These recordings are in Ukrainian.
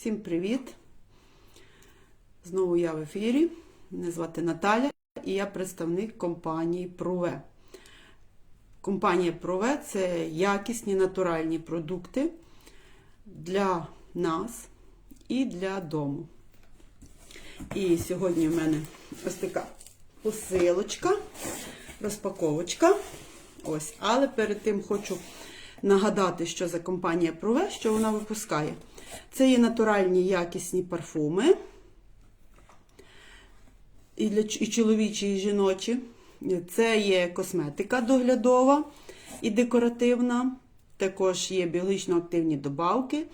Всім привіт! Знову я в ефірі. Мене звати Наталя і я представник компанії Прове. Компанія Прове це якісні натуральні продукти для нас і для дому. І сьогодні в мене ось така посилочка, розпаковочка. Ось, але перед тим хочу нагадати, що за компанія Прове, що вона випускає. Це є натуральні якісні парфуми. І, для, і чоловічі, і жіночі. Це є косметика доглядова і декоративна. Також є біологічно активні добавки,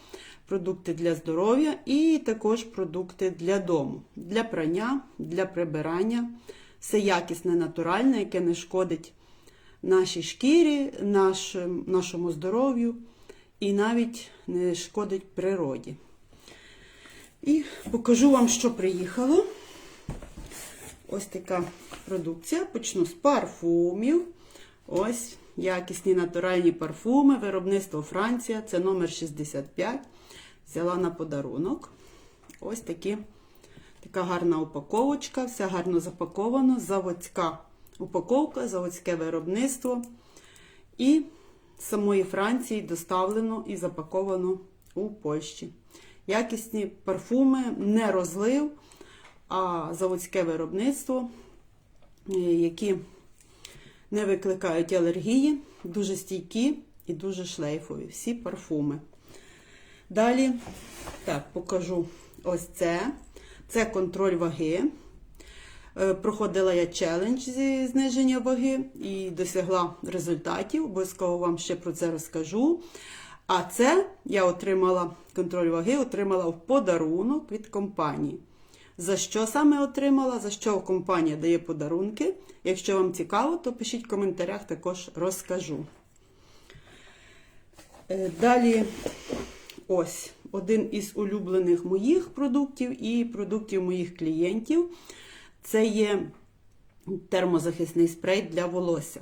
продукти для здоров'я і також продукти для дому, для прання, для прибирання. Все якісне, натуральне, яке не шкодить нашій шкірі, нашому здоров'ю і навіть не шкодить природі. І покажу вам, що приїхало. Ось така продукція. Почну з парфумів. Ось якісні натуральні парфуми, виробництво Франція. Це номер 65. Взяла на подарунок. Ось такі, така гарна упаковочка, все гарно запаковано, заводська упаковка, заводське виробництво. І з самої Франції доставлено і запаковано у Польщі. Якісні парфуми, не розлив, а заводське виробництво, які не викликають алергії, дуже стійкі і дуже шлейфові. Всі парфуми. Далі, так, покажу ось це. Це контроль ваги. Проходила я челендж зі зниження ваги і досягла результатів. Обов'язково вам ще про це розкажу. А це я отримала контроль ваги, отримала в подарунок від компанії. За що саме отримала? За що компанія дає подарунки? Якщо вам цікаво, то пишіть в коментарях, також розкажу. Далі, ось один із улюблених моїх продуктів і продуктів моїх клієнтів. Це є термозахисний спрей для волосся.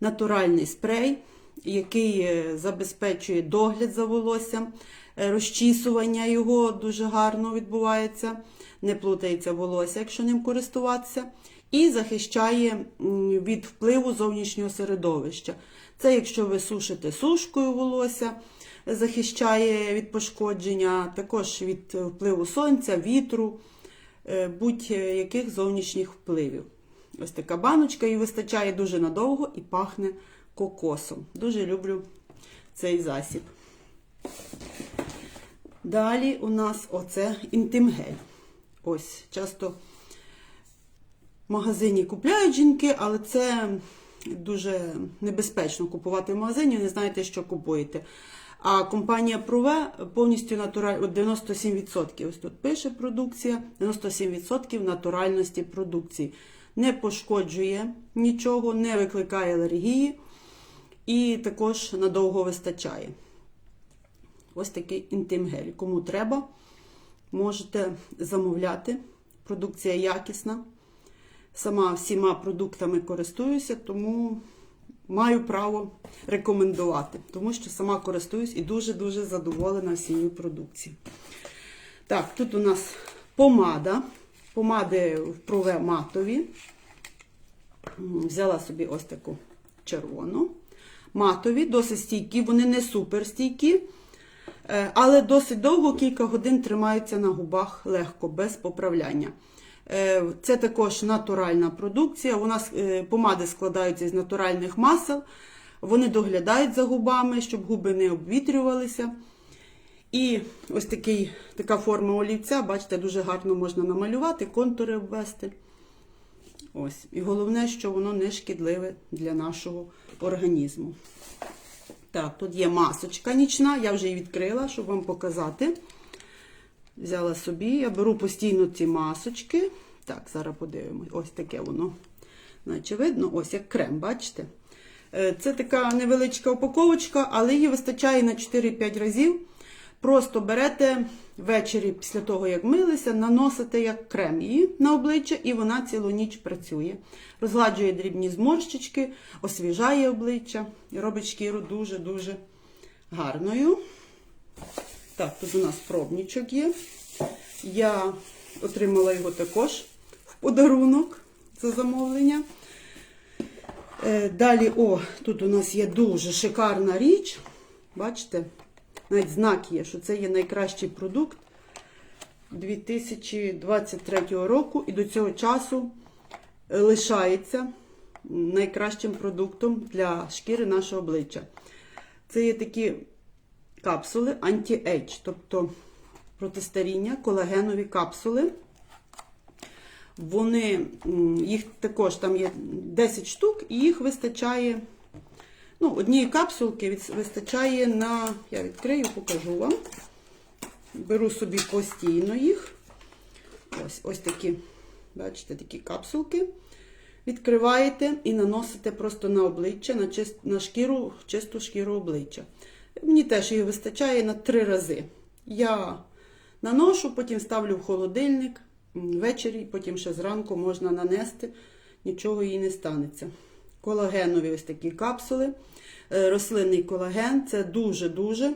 Натуральний спрей, який забезпечує догляд за волоссям, розчісування його дуже гарно відбувається, не плутається волосся, якщо ним користуватися, і захищає від впливу зовнішнього середовища. Це якщо ви сушите сушкою волосся, захищає від пошкодження, також від впливу сонця, вітру будь-яких зовнішніх впливів. Ось така баночка, і вистачає дуже надовго і пахне кокосом. Дуже люблю цей засіб. Далі у нас оце інтимгель. Ось, часто в магазині купляють жінки, але це дуже небезпечно купувати в магазині, не знаєте, що купуєте. А компанія Прове повністю натуральна, 97%. Ось тут пише продукція, 97% натуральності продукції. Не пошкоджує нічого, не викликає алергії і також надовго вистачає. Ось такий інтимгель. Кому треба, можете замовляти. Продукція якісна. Сама всіма продуктами користуюся, тому маю право рекомендувати, тому що сама користуюсь і дуже-дуже задоволена всією продукцією. Так, тут у нас помада. Помади в прове матові. Взяла собі ось таку червону. Матові, досить стійкі, вони не супер стійкі, але досить довго, кілька годин тримаються на губах легко, без поправляння. Це також натуральна продукція. У нас помади складаються з натуральних масел, вони доглядають за губами, щоб губи не обвітрювалися. І ось такий, така форма олівця, бачите, дуже гарно можна намалювати, контури обвести. Ось. І головне, що воно не шкідливе для нашого організму. Так, тут є масочка нічна, я вже її відкрила, щоб вам показати. Взяла собі, я беру постійно ці масочки. Так, зараз подивимось. Ось таке воно. Наче видно, ось як крем, бачите? Це така невеличка упаковочка, але її вистачає на 4-5 разів. Просто берете ввечері, після того, як милися, наносите як крем її на обличчя, і вона цілу ніч працює. Розгладжує дрібні зморщички, освіжає обличчя і робить шкіру дуже-дуже гарною. Так, тут у нас пробничок є. Я отримала його також в подарунок за замовлення. Е, Далі, о, тут у нас є дуже шикарна річ. Бачите, навіть знак є, що це є найкращий продукт 2023 року і до цього часу лишається найкращим продуктом для шкіри нашого обличчя. Це є такі капсули анті-ейдж, тобто протистаріння, колагенові капсули. Вони, їх також там є 10 штук, і їх вистачає. Ну, однієї капсулки вистачає на. Я відкрию, покажу вам. Беру собі постійно їх. Ось, ось такі, бачите, такі капсулки. Відкриваєте і наносите просто на обличчя, на, чист, на шкіру, чисту шкіру обличчя. Мені теж її вистачає на три рази. Я наношу, потім ставлю в холодильник ввечері, потім ще зранку можна нанести, нічого їй не станеться. Колагенові ось такі капсули. Е, Рослинний колаген це дуже-дуже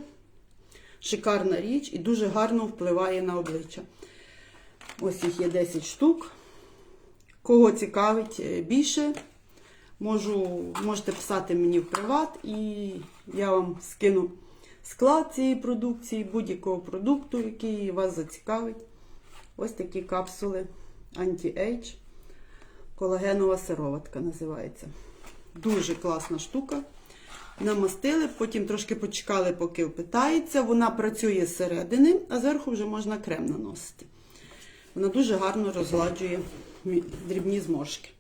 шикарна річ і дуже гарно впливає на обличчя. Ось їх є 10 штук. Кого цікавить е, більше, можу, можете писати мені в приват, і я вам скину склад цієї продукції, будь-якого продукту, який вас зацікавить. Ось такі капсули Anti-Age. Колагенова сироватка називається. Дуже класна штука. Намастили, потім трошки почекали, поки впитається. Вона працює зсередини, а зверху вже можна крем наносити. Вона дуже гарно розгладжує дрібні зморшки.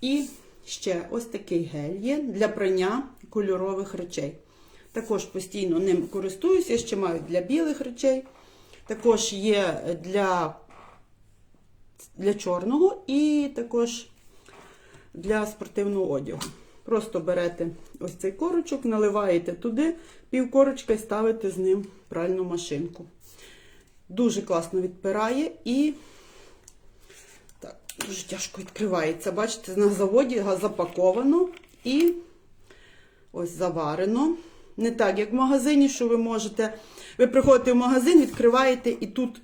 І ще ось такий гель є для прання кольорових речей. Також постійно ним користуюся, ще маю для білих речей. Також є для, для чорного і також для спортивного одягу. Просто берете ось цей корочок, наливаєте туди пів корочка і ставите з ним пральну машинку. Дуже класно відпирає і дуже тяжко відкривається. Бачите, на заводі запаковано і ось заварено. Не так, як в магазині, що ви можете. Ви приходите в магазин, відкриваєте і тут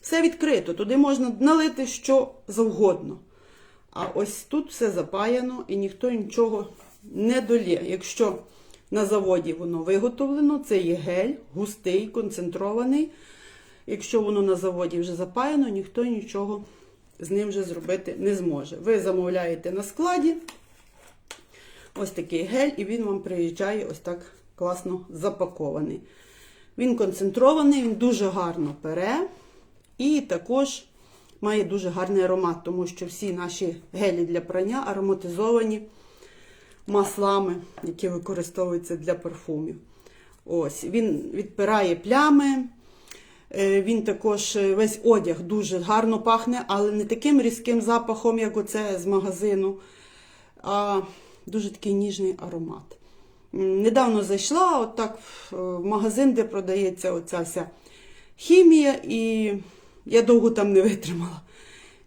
все відкрито. Туди можна налити що завгодно. А ось тут все запаяно і ніхто нічого не долє. Якщо на заводі воно виготовлено, це є гель, густий, концентрований. Якщо воно на заводі вже запаяно, ніхто нічого з ним вже зробити не зможе. Ви замовляєте на складі ось такий гель, і він вам приїжджає ось так класно запакований. Він концентрований, він дуже гарно пере, і також має дуже гарний аромат, тому що всі наші гелі для прання ароматизовані маслами, які використовуються для парфумів. Ось, Він відпирає плями. Е, Він також е, весь одяг дуже гарно пахне, але не таким різким запахом, як оце з магазину, а дуже такий ніжний аромат. Недавно зайшла от так в е, магазин, де продається оця вся хімія, і я довго там не витримала.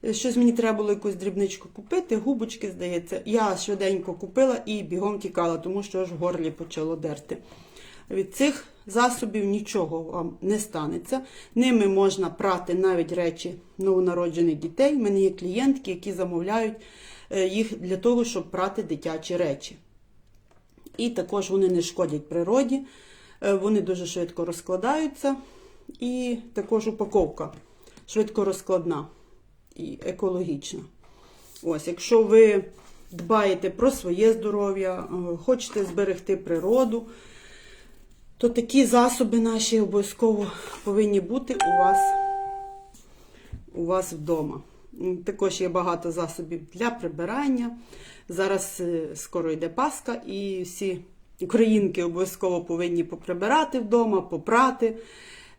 Е, Щось мені треба було якусь дрібничку купити, губочки, здається. Я швиденько купила і бігом тікала, тому що аж в горлі почало дерти. Від цих засобів нічого вам не станеться. Ними можна прати навіть речі новонароджених дітей. У мене є клієнтки, які замовляють е, їх для того, щоб прати дитячі речі. І також вони не шкодять природі, е, вони дуже швидко розкладаються. І також упаковка швидко розкладна і екологічна. Ось, якщо ви дбаєте про своє здоров'я, е, хочете зберегти природу, то такі засоби наші обов'язково повинні бути у вас, у вас вдома. Також є багато засобів для прибирання. Зараз е, скоро йде Пасха, і всі українки обов'язково повинні поприбирати вдома, попрати.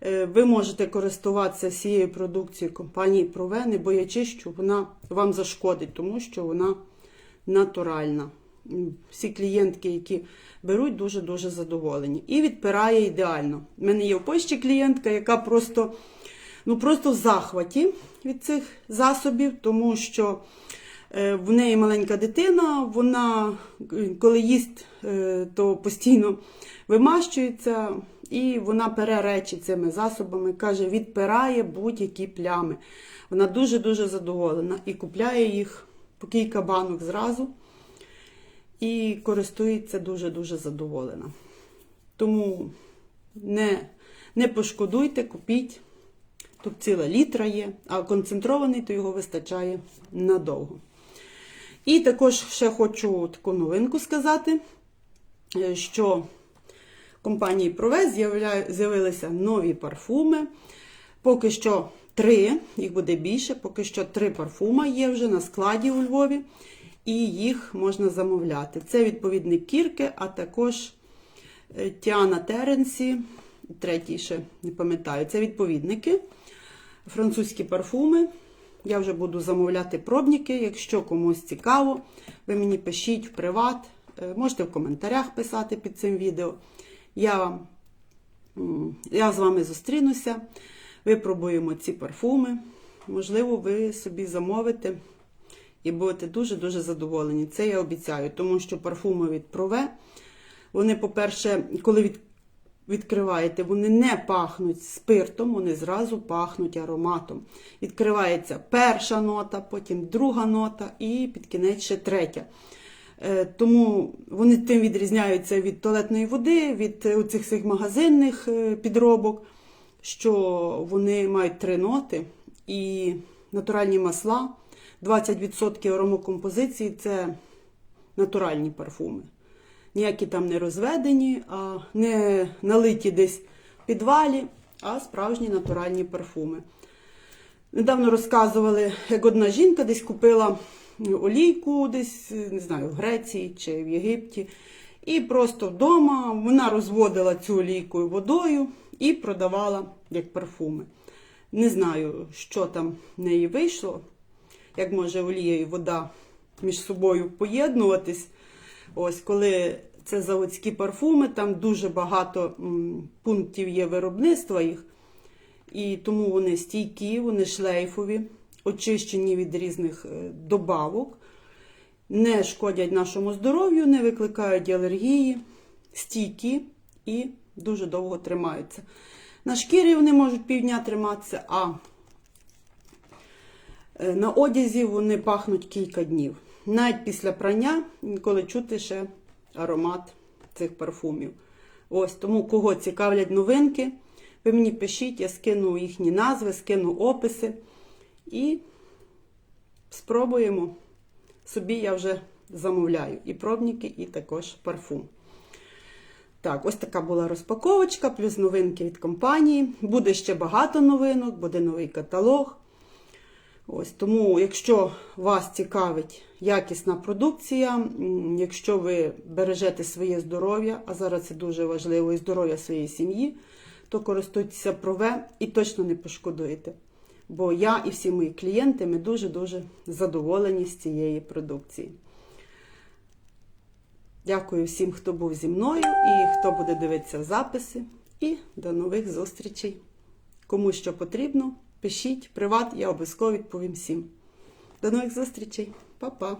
Е, Ви можете користуватися всією продукцією компанії Прове, боячись, що вона вам зашкодить, тому що вона натуральна. Всі клієнтки, які беруть, дуже-дуже задоволені. І відпирає ідеально. У мене є в Польщі клієнтка, яка просто, ну, просто в захваті від цих засобів, тому що е, в неї маленька дитина, вона, коли їсть, е, то постійно вимащується, і вона пере речі цими засобами, каже, відпирає будь-які плями. Вона дуже-дуже задоволена і купляє їх по кілька банок зразу. І користується дуже-дуже задоволена. Тому не, не пошкодуйте, купіть. Тут ціла літра є, а концентрований, то його вистачає надовго. І також ще хочу таку новинку сказати, е, що компанії Провес з'явилися нові парфуми. Поки що три, їх буде більше, поки що три парфума є вже на складі у Львові, і їх можна замовляти. Це відповідник Кірки, а також е, Тіана Теренсі, третій ще не пам'ятаю, це відповідники, французькі парфуми. Я вже буду замовляти пробники. Якщо комусь цікаво, ви мені пишіть в приват, е, можете в коментарях писати під цим відео. Я, вам, я з вами зустрінуся, випробуємо ці парфуми. Можливо, ви собі замовите і будете дуже-дуже задоволені. Це я обіцяю, тому що парфуми від Прове, вони, по-перше, коли від, відкриваєте, вони не пахнуть спиртом, вони зразу пахнуть ароматом. Відкривається перша нота, потім друга нота і під кінець ще третя. Е, Тому вони тим відрізняються від туалетної води, від цих всіх магазинних е, підробок, що вони мають три ноти і натуральні масла. 20% аромокомпозиції це натуральні парфуми. Ніякі там не розведені, а не налиті десь в підвалі, а справжні натуральні парфуми. Недавно розказували, як одна жінка десь купила олійку, десь, не знаю, в Греції чи в Єгипті. І просто вдома вона розводила цю олійку водою і продавала як парфуми. Не знаю, що там в неї вийшло, як може олія і вода між собою поєднуватись. Ось коли це заводські парфуми, там дуже багато пунктів є виробництва їх. І тому вони стійкі, вони шлейфові, очищені від різних е, добавок, не шкодять нашому здоров'ю, не викликають алергії, стійкі і дуже довго тримаються. На шкірі вони можуть півдня триматися, а на одязі вони пахнуть кілька днів. Навіть після прання, коли чути ще аромат цих парфумів. Ось тому, кого цікавлять новинки, ви мені пишіть, я скину їхні назви, скину описи і спробуємо. Собі я вже замовляю і пробники, і також парфум. Так, ось така була розпаковочка, плюс новинки від компанії. Буде ще багато новинок, буде новий каталог. Ось Тому, якщо вас цікавить якісна продукція, якщо ви бережете своє здоров'я, а зараз це дуже важливо, і здоров'я своєї сім'ї, то користуйтеся прове і точно не пошкодуєте. Бо я і всі мої клієнти ми дуже-дуже задоволені з цієї продукції. Дякую всім, хто був зі мною і хто буде дивитися записи. І до нових зустрічей. Кому що потрібно, пишіть приват, я обов'язково відповім всім. До нових зустрічей, Па-па!